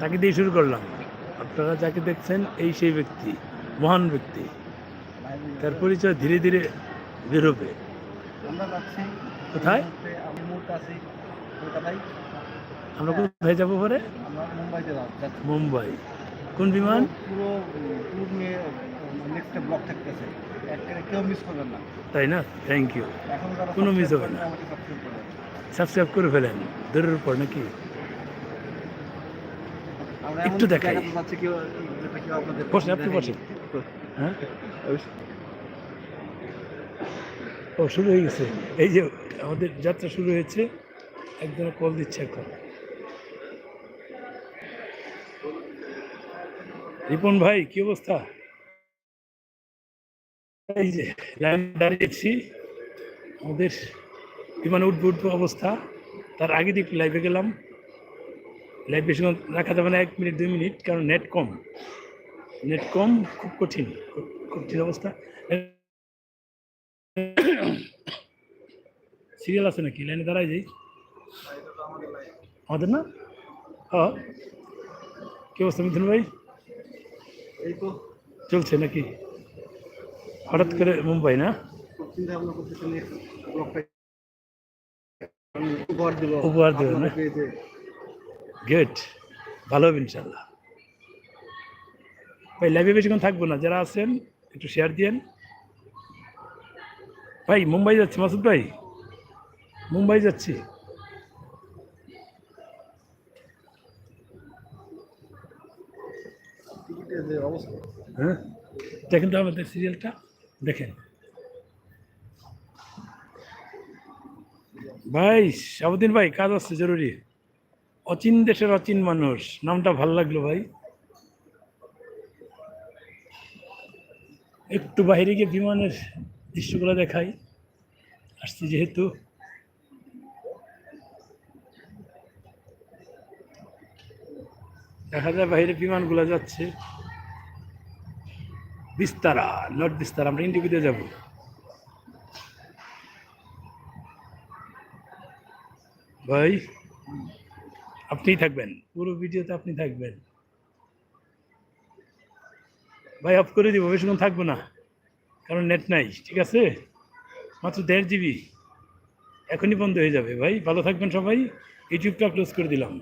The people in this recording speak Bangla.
তাকে দিয়ে শুরু করলাম। আপনারা যাকে দেখছেন, এই সেই ব্যক্তি, মহান ব্যক্তি। তার পরিচয় ধীরে ধীরে বেরোবে। কোথায়? আমরা কোথায় যাব পরে? মুম্বাই। কোন বিমান? পুরো মিস তাই না? থ্যাংক ইউ কোনো subscribe হবে না। সাবস্ক্রাইব করে ফেলেন। দূরের উপর নাকি? একটু দেখাই। বসেন, আপনি। বসেন। হ্যাঁ ও শুরু হয়ে গেছে এই যে আমাদের যাত্রা শুরু হয়েছে একজনে কল দিচ্ছে এখন রিপন ভাই কি অবস্থা এই যে লাইন দাঁড়িয়েছি আমাদের বিমানে উঠবো উঠবো অবস্থা তার আগে দিয়ে একটু লাইভে গেলাম লাইভ বেশিক্ষণ রাখা যাবে না এক মিনিট দুই মিনিট কারণ নেট কম। নেট কম খুব কঠিন কঠিন অবস্থা। সিরিয়াল আছে নাকি? লাইনে দাঁড়াই যাই। আমাদের না? হ্যাঁ। কি অবস্থা মিথুন ভাই? এই তো। চলছে নাকি? হঠাৎ করে মুম্বাই না? উপহার দেবো উপহার দেবেন না? গেট ভালো হবে ইনশাল্লাহ ভাই লাইভে বেশিক্ষণ থাকব না, যারা আছেন, একটু শেয়ার দিয়েন। ভাই, মুম্বাই যাচ্ছি, মাসুদ ভাই। মুম্বাই যাচ্ছি। হ্যাঁ? দেখেন তো আমাদের সিরিয়ালটা দেখেন। ভাই, সাবুদ্দিন ভাই, কাজ আছে, জরুরি। অচিন দেশের অচিন মানুষ। নামটা ভালো লাগল ভাই। একটু বাইরে গিয়ে বিমানের দৃশ্যগুলো দেখাই। আসছি যেহেতু। দেখা যায় বাইরে বিমানগুলো যাচ্ছে। বিস্তারা নট বিস্তারা, আমরা ইন্ডিভিতে যাব। ভাই আপনিই থাকবেন। পুরো ভিডিওতে আপনি থাকবেন। ভাই অফ করে দিব, বেশিক্ষণ থাকব না। কারণ নেট নাই, ঠিক আছে? মাত্র দেড় জিবি এখনই বন্ধ হয়ে যাবে, ভাই। ভালো থাকবেন সবাই। ইউটিউবটা ক্লোজ করে দিলাম।